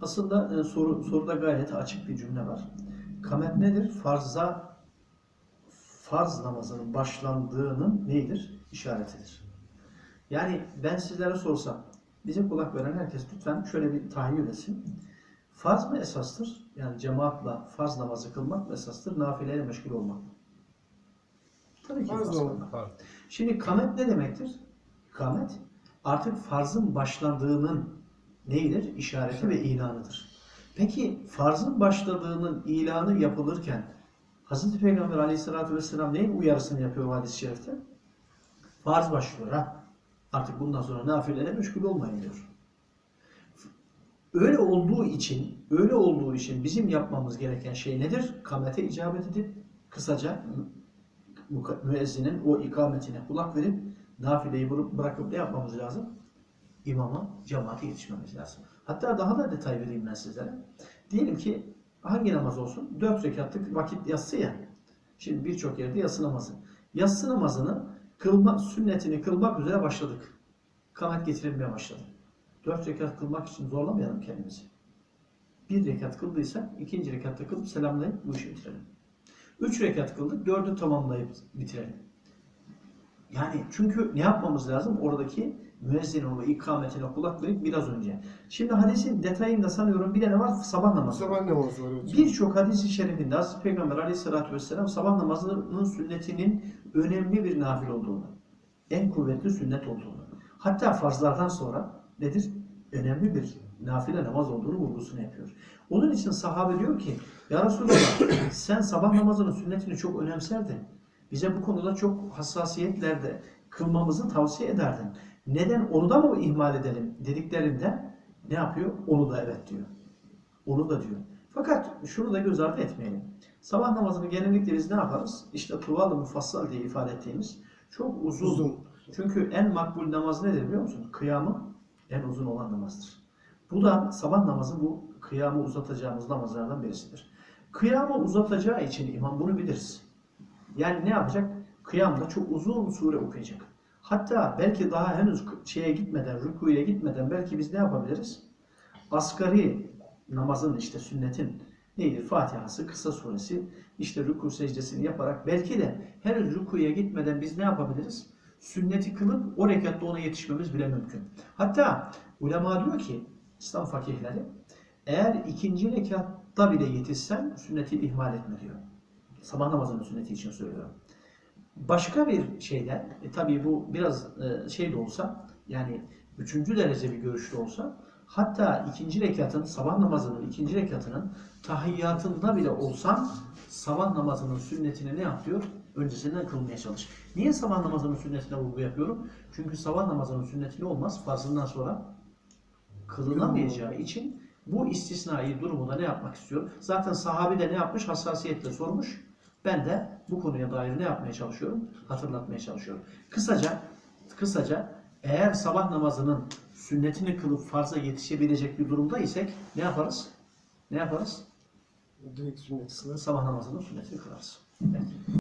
Aslında e, soru, soruda gayet açık bir cümle var. Kamet nedir? Farza farz namazının başlandığının neyidir? İşaretidir. Yani ben sizlere sorsam, bize kulak veren herkes lütfen şöyle bir tahayyül etsin. Farz mı esastır? Yani cemaatla farz namazı kılmak mı esastır? Nafileyle meşgul olmak mı? Tabii ki Farz farz. Şimdi kamet ne demektir? Kamet artık farzın başlandığının neyidir? İşareti ve ilanıdır. Peki farzın başladığının ilanı yapılırken Hz. Peygamber aleyhissalatü vesselam neyin uyarısını yapıyor hadis-i şerifte? Farz başlıyor ha. Artık bundan sonra nafilelere meşgul olmayın diyor. Öyle olduğu için, öyle olduğu için bizim yapmamız gereken şey nedir? Kamete icabet edip kısaca mü- müezzinin o ikametine kulak verip nafileyi bıra- bırakıp ne yapmamız lazım? İmama, cemaate yetişmemiz lazım. Hatta daha da detay vereyim ben sizlere. Diyelim ki hangi namaz olsun? Dört rekatlık vakit yatsı ya. Şimdi birçok yerde yatsı namazı. Yatsı namazını kılma, sünnetini kılmak üzere başladık. Kamet getirilmeye başladı. Dört rekat kılmak için zorlamayalım kendimizi. Bir rekat kıldıysak ikinci rekatta kılıp selamlayıp bu işi bitirelim. Üç rekat kıldık, dördü tamamlayıp bitirelim. Yani çünkü ne yapmamız lazım? Oradaki müezzinin o ikametine kulak verip biraz önce. Şimdi hadisin detayında sanıyorum bir de ne var? Sabah namazı. Sabah namazı var hocam. Birçok hadis-i şerifinde Hazreti Peygamber aleyhissalatü vesselam sabah namazının sünnetinin önemli bir nafil olduğunu, en kuvvetli sünnet olduğunu, hatta farzlardan sonra nedir? Önemli bir nafile namaz olduğunu vurgusunu yapıyor. Onun için sahabe diyor ki, Ya Resulallah sen sabah namazının sünnetini çok önemserdin. Bize bu konuda çok hassasiyetlerde kılmamızı tavsiye ederdin. Neden onu da mı ihmal edelim dediklerinde ne yapıyor? Onu da evet diyor. Onu da diyor. Fakat şunu da göz ardı etmeyelim. Sabah namazını genellikle biz ne yaparız? İşte tuval-ı mufassal diye ifade ettiğimiz çok uzun. Uzun. Çünkü en makbul namaz nedir biliyor musun? Kıyamı en uzun olan namazdır. Bu da sabah namazı bu kıyamı uzatacağımız namazlardan birisidir. Kıyamı uzatacağı için imam bunu biliriz. Yani ne yapacak? Kıyamda çok uzun sure okuyacak. Hatta belki daha henüz şeye gitmeden, rükuya gitmeden belki biz ne yapabiliriz? Asgari namazın işte sünnetin neydi? Fatihası, kısa suresi, işte rüku secdesini yaparak belki de henüz rükuya gitmeden biz ne yapabiliriz? Sünneti kılıp o rekatta ona yetişmemiz bile mümkün. Hatta ulema diyor ki, İslam fakihleri, eğer ikinci rekatta bile yetişsen sünneti ihmal etme diyor. Sabah namazının sünneti için söylüyorum. Başka bir şeyde, e, tabii bu biraz e, şey de olsa, yani üçüncü derece bir görüşte olsa, hatta ikinci rekatın, sabah namazının ikinci rekatının tahiyyatında bile olsan, sabah namazının sünnetini ne yapıyor? Öncesinden kılmaya çalış. Niye sabah namazının sünnetine vurgu yapıyorum? Çünkü sabah namazının sünneti ne olmaz? Farzından sonra kılınamayacağı için bu istisnai durumunda ne yapmak istiyor? Zaten sahabi de ne yapmış? Hassasiyetle sormuş. Ben de bu konuya dair ne yapmaya çalışıyorum? Hatırlatmaya çalışıyorum. Kısaca, kısaca eğer sabah namazının sünnetini kılıp farza yetişebilecek bir durumda isek ne yaparız? Ne yaparız? Direkt sünnet. Sabah namazının sünnetini kılarız. Evet.